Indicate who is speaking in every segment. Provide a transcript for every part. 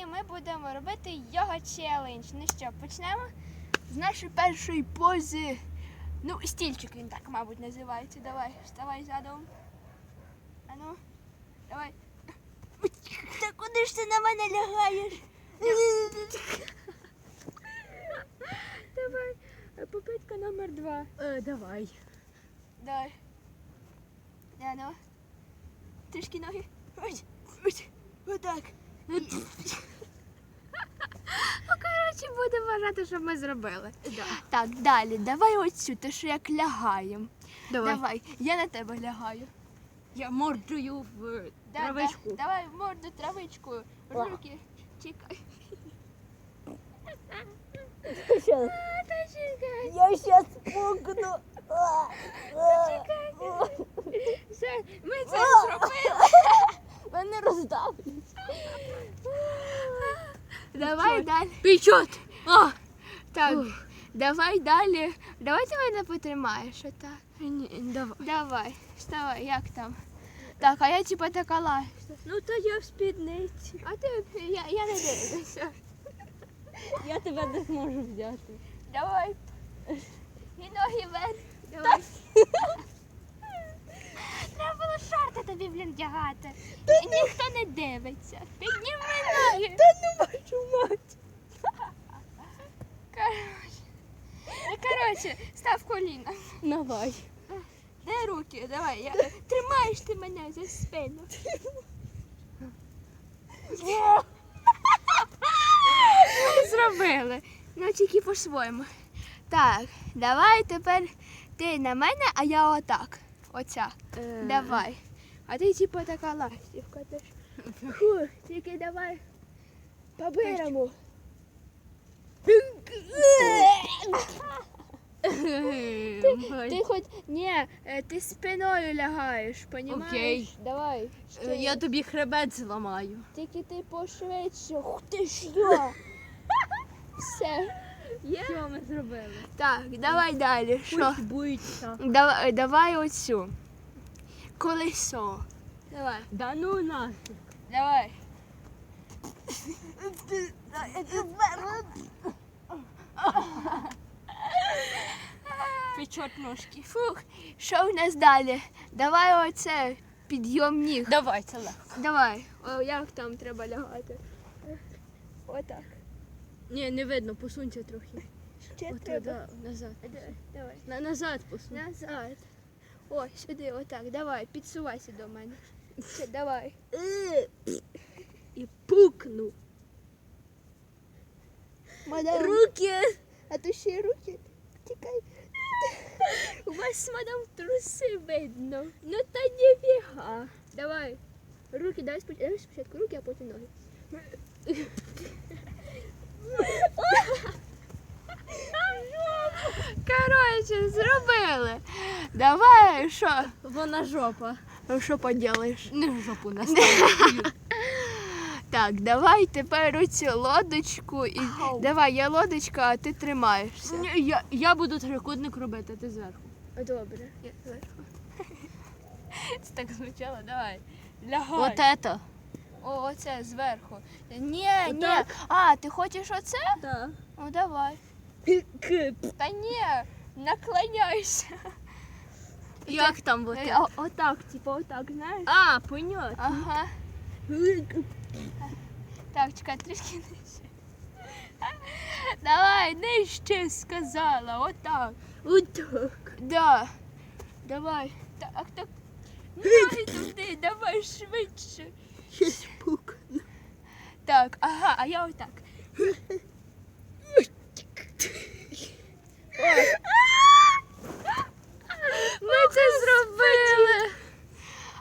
Speaker 1: Сьогодні ми будемо робити йога челендж. Ну що, почнемо з нашої першої пози. Ну, стільчик він так, мабуть, називається. Давай, вставай задом. А ну, давай. Та куди ж ти на мене лягаєш? Давай, попитка номер два.
Speaker 2: Е, давай.
Speaker 1: Давай. Да, ну. Трішки ноги. Ось, ось, отак. Ну, коротше, буде вважати, що ми зробили.
Speaker 2: Да.
Speaker 1: Так, далі, давай оцю, те, що як лягаємо.
Speaker 2: Давай.
Speaker 1: Давай, я на тебе лягаю.
Speaker 2: Я мордою в
Speaker 1: Да,
Speaker 2: травичку.
Speaker 1: Да, давай в морду травичку, руки, чекай. А, та чекай.
Speaker 2: Я сейчас пукну.
Speaker 1: Чекай. Все, ми це зробили.
Speaker 2: Мене роздавлять.
Speaker 1: Давай далі.
Speaker 2: Печет. А,
Speaker 1: Так,
Speaker 2: Ух.
Speaker 1: давай далі. Давай ти мене потримаєш отак.
Speaker 2: ні, давай.
Speaker 1: Давай, вставай, як там? Так, а я типа така лась.
Speaker 2: Ну то я в спідниці.
Speaker 1: А ти я, я не дивлюся.
Speaker 2: Я тебе не зможу взяти.
Speaker 1: Давай. І ноги вверх. Давай. Треба було шорти тобі, блін, вдягати. Ні- Ніхто не дивиться. Підніми ноги.
Speaker 2: Та ну вашу мать.
Speaker 1: Коротше. Ну, став коліна.
Speaker 2: Давай.
Speaker 1: Де руки? Давай, я... тримаєш ти мене за спину. Ми зробили. Ну тільки по-своєму. Так, давай тепер ти на мене, а я отак. Оця.
Speaker 2: Е,
Speaker 1: Давай. А ти типу така ластівка. Ти ж. Фу, тільки давай. По-бирому. Ти хоч ні, е, ти спиною лягаєш, понімаєш?
Speaker 2: Окей.
Speaker 1: Давай.
Speaker 2: Е,
Speaker 1: ще.
Speaker 2: Я тобі хребет зламаю.
Speaker 1: Тільки ти пошвидше. Ух ти ж я. Все. Є?
Speaker 2: Що ми зробили?
Speaker 1: Так, давай далі. Що?
Speaker 2: Пусть боїться.
Speaker 1: Давай, давай оцю. Колесо. Давай.
Speaker 2: Да ну нафиг.
Speaker 1: Давай.
Speaker 2: Печет ножки.
Speaker 1: Фух, що в нас далі? Давай оце підйом ніг.
Speaker 2: Давай, це легко.
Speaker 1: Давай. О, як там треба лягати? Отак.
Speaker 2: Ні, не видно, посунься трохи.
Speaker 1: Ще
Speaker 2: От
Speaker 1: треба.
Speaker 2: туди, назад.
Speaker 1: Давай, Давай.
Speaker 2: На, назад посунь.
Speaker 1: Назад. О, сюди, отак. Давай, підсувайся до мене. Ще, давай.
Speaker 2: І пукну.
Speaker 1: Мадам,
Speaker 2: Руки.
Speaker 1: а то ще й руки. Тікай. У вас, мадам, труси видно. Ну та ніфіга. Давай. Руки, давай спочатку, давай спочатку руки, а потім ноги. Коротше, зробили. Давай, що?
Speaker 2: Вона жопа.
Speaker 1: Ну, Що поділиш?
Speaker 2: Не в жопу наставлю.
Speaker 1: Так, давай тепер оцю лодочку і.
Speaker 2: Ау.
Speaker 1: Давай, я лодочка, а ти тримаєшся.
Speaker 2: Ні, я, я буду трикутник робити, а ти зверху.
Speaker 1: Добре. Я зверху. Це так звучало, давай. Лягай.
Speaker 2: Вот это.
Speaker 1: О, оце зверху. Ні, ні.
Speaker 2: Отак?
Speaker 1: А, ти хочеш оце?
Speaker 2: Да.
Speaker 1: Ну давай. Та ні, наклоняйся.
Speaker 2: Як там вот
Speaker 1: Е, о- Отак, типу, отак, знаєш?
Speaker 2: А, понятно.
Speaker 1: Ага. Так, чекай, трішки нижче. Давай, нижче сказала, отак.
Speaker 2: Отак.
Speaker 1: Да. Давай. Так, так. Ноги туди, давай швидше.
Speaker 2: Я спукана.
Speaker 1: Так, ага, а я отак. Ми це зробили.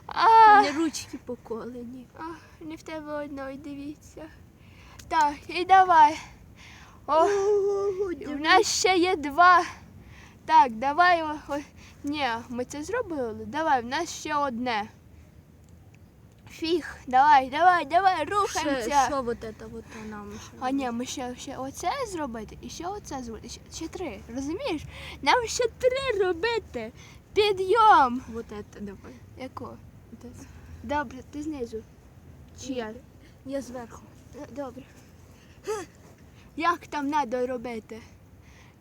Speaker 1: А,
Speaker 2: Мене ручки поколені.
Speaker 1: а, не в тебе одної, дивіться. Так, і давай. О, у нас ще є два. Так, давай. О, о, ні, ми це зробили. Давай, в нас ще одне. Фіг, давай, давай, давай,
Speaker 2: Ще,
Speaker 1: рухаємося.
Speaker 2: що вот это вот нам ще?
Speaker 1: А ні, ми ще, ще оце зробити і ще оце зробити. Ще, ще три. Розумієш? Нам ще три робити. Підйом.
Speaker 2: Вот это давай.
Speaker 1: Яко?
Speaker 2: Вот это.
Speaker 1: Добре, ти знизу. Чи я?
Speaker 2: Я зверху.
Speaker 1: Е, Добре. Як там треба робити?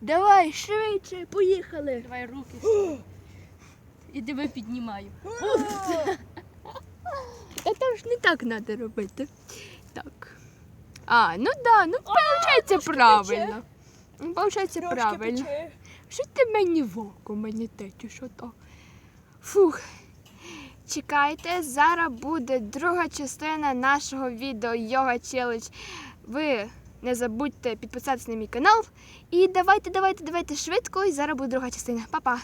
Speaker 1: Давай, швидше, поїхали.
Speaker 3: Давай руки. І тебе піднімаю.
Speaker 1: Там ж не так треба робити. Так. А, ну да, ну виходить правильно. Ну, Получається правильно. Що ти мені в око мені тече, що то? Фух. Чекайте, зараз буде друга частина нашого відео Йога Челендж. Ви не забудьте підписатися на мій канал. І давайте, давайте, давайте швидко. І зараз буде друга частина. Па-па!